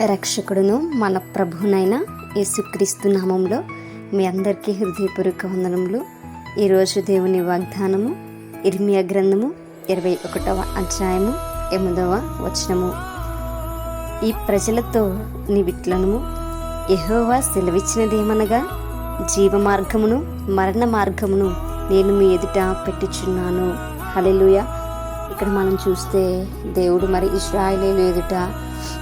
రక్షకుడును మన ప్రభునైన యేసుక్రీస్తు నామంలో మీ అందరికీ హృదయపూర్వక వందనములు. ఈరోజు దేవుని వాగ్దానము ఇర్మియా గ్రంథము ఇరవై ఒకటవ అధ్యాయము ఎనిమిదవ వచనము. ఈ ప్రజలతో నీవిట్లను యెహోవా సెలవిచ్చినదేమనగా జీవ మార్గమును మరణ మార్గమును నేను మీ ఎదుట పెట్టుచున్నాను. హలెలుయ ఇక్కడ మనం చూస్తే దేవుడు మరి ఇస్రాయలీలు ఎదుట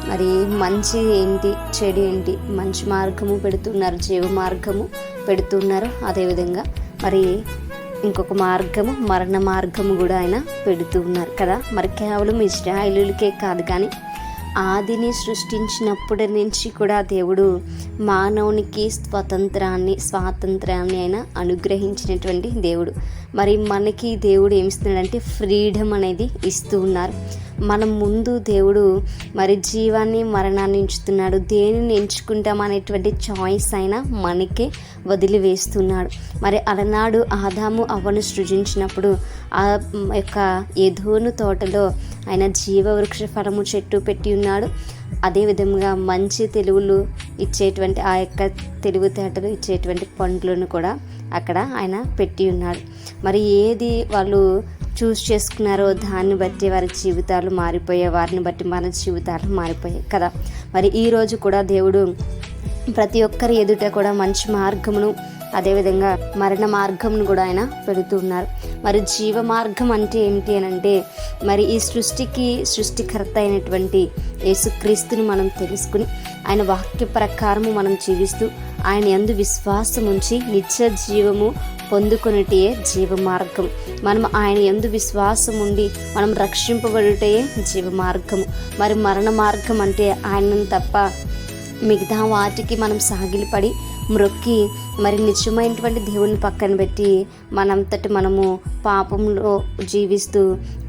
మరి మంచి ఏంటి చెడు ఏంటి మంచి మార్గము పెడుతున్నారు జీవ మార్గము పెడుతున్నారు అదేవిధంగా మరి ఇంకొక మార్గము మరణ మార్గము కూడా ఆయన పెడుతూ ఉన్నారు కదా. మరి కేవలం ఇజ్రాయిలులకే కాదు కానీ ఆదిని సృష్టించినప్పటి నుంచి కూడా దేవుడు మానవునికి స్వతంత్రాన్ని స్వాతంత్రాన్ని ఆయన అనుగ్రహించినటువంటి దేవుడు. మరి మనకి దేవుడు ఏమిస్తున్నాడంటే ఫ్రీడమ్ అనేది ఇస్తూ ఉన్నారు. మనం ముందు దేవుడు మరి జీవాన్ని మరణాన్ని ఉంచుతున్నాడు దేనిని ఎంచుకుంటాం అనేటువంటి చాయిస్ అయినా మనకే వదిలివేస్తున్నాడు. మరి అలనాడు ఆదాము అవ్వను సృజించినప్పుడు ఆ యొక్క ఎధోను తోటలో ఆయన జీవవృక్ష ఫలము చెట్టు పెట్టి ఉన్నాడు. అదేవిధంగా మంచి తెలుగులు ఇచ్చేటువంటి ఆ యొక్క తెలివితేటలు ఇచ్చేటువంటి పండ్లను కూడా అక్కడ ఆయన పెట్టి ఉన్నాడు. మరి ఏది వాళ్ళు చూస్ చేసుకున్నారో దాన్ని బట్టి వారి జీవితాలు మారిపోయాయి వారిని బట్టి మన జీవితాలు మారిపోయాయి కదా. మరి ఈరోజు కూడా దేవుడు ప్రతి ఒక్కరి ఎదుట కూడా మంచి మార్గమును అదేవిధంగా మరణ మార్గంను కూడా ఆయన పెడుతున్నారు మరి జీవ మార్గం అంటే ఏమిటి అని అంటే మరి ఈ సృష్టికి సృష్టికర్త అయినటువంటి యేసుక్రీస్తుని మనం తెలుసుకుని ఆయన వాక్య ప్రకారము మనం జీవిస్తూ ఆయన ఎందు విశ్వాసం ఉంచి నిత్య జీవము పొందుకొనిటే జీవ మార్గం మనం ఆయన ఎందు విశ్వాసం ఉండి మనం రక్షింపబడుటే జీవ మార్గము మరి మరణ మార్గం అంటే ఆయనను తప్ప మిగతా వాటికి మనం సాగిలిపడి మ్రొక్కి మరి నిజమైనటువంటి దేవుని పక్కన పెట్టి మనంతటి మనము పాపంలో జీవిస్తూ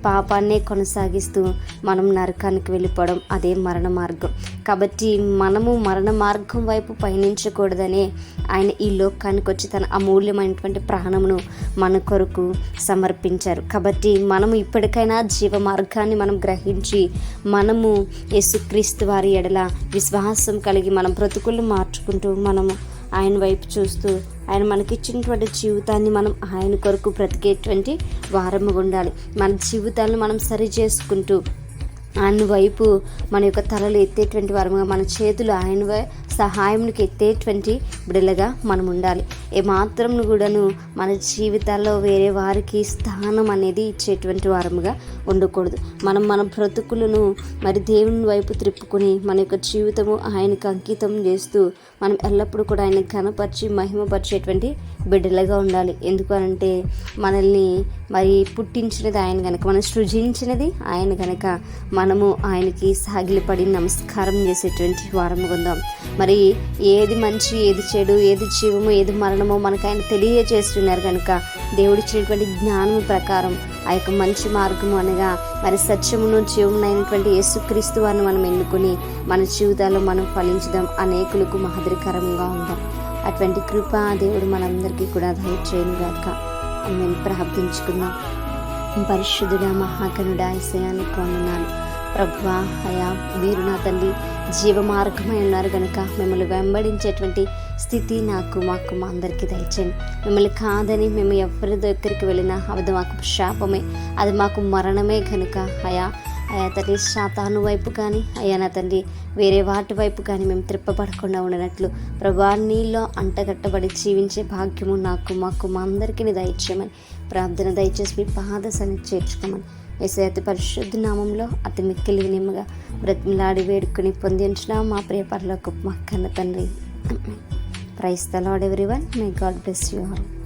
పాపాన్నే కొనసాగిస్తూ మనం నరకానికి వెళ్ళిపోవడం అదే మరణ మార్గం కాబట్టి మనము మరణ మార్గం వైపు పయనించకూడదనే ఆయన ఈ లోకానికి వచ్చి తన అమూల్యమైనటువంటి ప్రాణమును మన కొరకు సమర్పించారు. కాబట్టి మనము ఇప్పటికైనా జీవ మార్గాన్ని మనం గ్రహించి మనము యేసుక్రీస్తు వారి ఎడల విశ్వాసం కలిగి మనం బ్రతుకులు మార్చుకుంటూ మనము ఆయన వైపు చూస్తూ ఆయన మనకిచ్చినటువంటి జీవితాన్ని మనం ఆయన కొరకు బ్రతికేటువంటి వారముగా ఉండాలి. మన జీవితాలను మనం సరి చేసుకుంటూ ఆయన వైపు మన యొక్క తలలు ఎత్తేటువంటి వారముగా మన చేతులు ఆయన వై- సహాయంకి ఎత్తేటువంటి బిడలగా మనం ఉండాలి ఏమాత్రం కూడాను మన జీవితాల్లో వేరే వారికి స్థానం అనేది ఇచ్చేటువంటి వారముగా ఉండకూడదు. మనం మన బ్రతుకులను మరి దేవుని వైపు త్రిప్పుకొని మన యొక్క జీవితము ఆయనకు అంకితం చేస్తూ మనం ఎల్లప్పుడూ కూడా ఆయన ఘనపరిచి మహిమపరిచేటువంటి బిడ్డలుగా ఉండాలి. ఎందుకనంటే మనల్ని మరి పుట్టించినది ఆయన కనుక మనం సృజించినది ఆయన కనుక మనము ఆయనకి సాగిలిపడి నమస్కారం చేసేటువంటి వారము ఉందాం. మరి ఏది మంచి ఏది చెడు ఏది జీవము ఏది మరణమో మనకు ఆయన తెలియజేస్తున్నారు కనుక దేవుడిచ్చినటువంటి జ్ఞానము ప్రకారం ఆ యొక్క మంచి మార్గము అనగా మరి సత్యమును జీవమునైనటువంటి యేసుక్రీస్తు వారిని మనం ఎన్నుకొని మన జీవితాల్లో మనం ఫలించడం అనేకులకు మాదిరికరంగా ఉందాం. అటువంటి కృప దేవుడు మనందరికీ కూడా దయచేయను గాక. మేము ప్రార్థించుకుందాం. పరిశుద్ధుడా మహాకనుడా ఇసయానికి వందనాలు. ప్రభా హయా మీరు నా తల్లి జీవ మార్గమై ఉన్నారు కనుక మిమ్మల్ని వెంబడించేటువంటి స్థితి నాకు మాకు మా అందరికీ దయచేయండి. మిమ్మల్ని కాదని మేము ఎవరి దగ్గరికి వెళ్ళినా అది మాకు శాపమే అది మాకు మరణమే కనుక అయా అయా తండ్రి శాతాను వైపు కానీ అయ్యా నా తండ్రి వేరే వాటి వైపు కానీ మేము త్రిప్పబడకుండా ఉండనట్లు. ప్రభా నీలో అంటగట్టబడి జీవించే భాగ్యము నాకు మాకు మా అందరికీ దయచేయమని ప్రార్థన దయచేసి మీ పాద సన్ని చేర్చుకోమని ఏసై పరిశుద్ధ నామంలో అతి మిక్కిలి నిమ్మగా బ్రతిమలాడి వేడుకొని పొందించిన మా ప్రియ పరలోకి మా కన్న తండ్రి. Praise the Lord every one may God bless you all.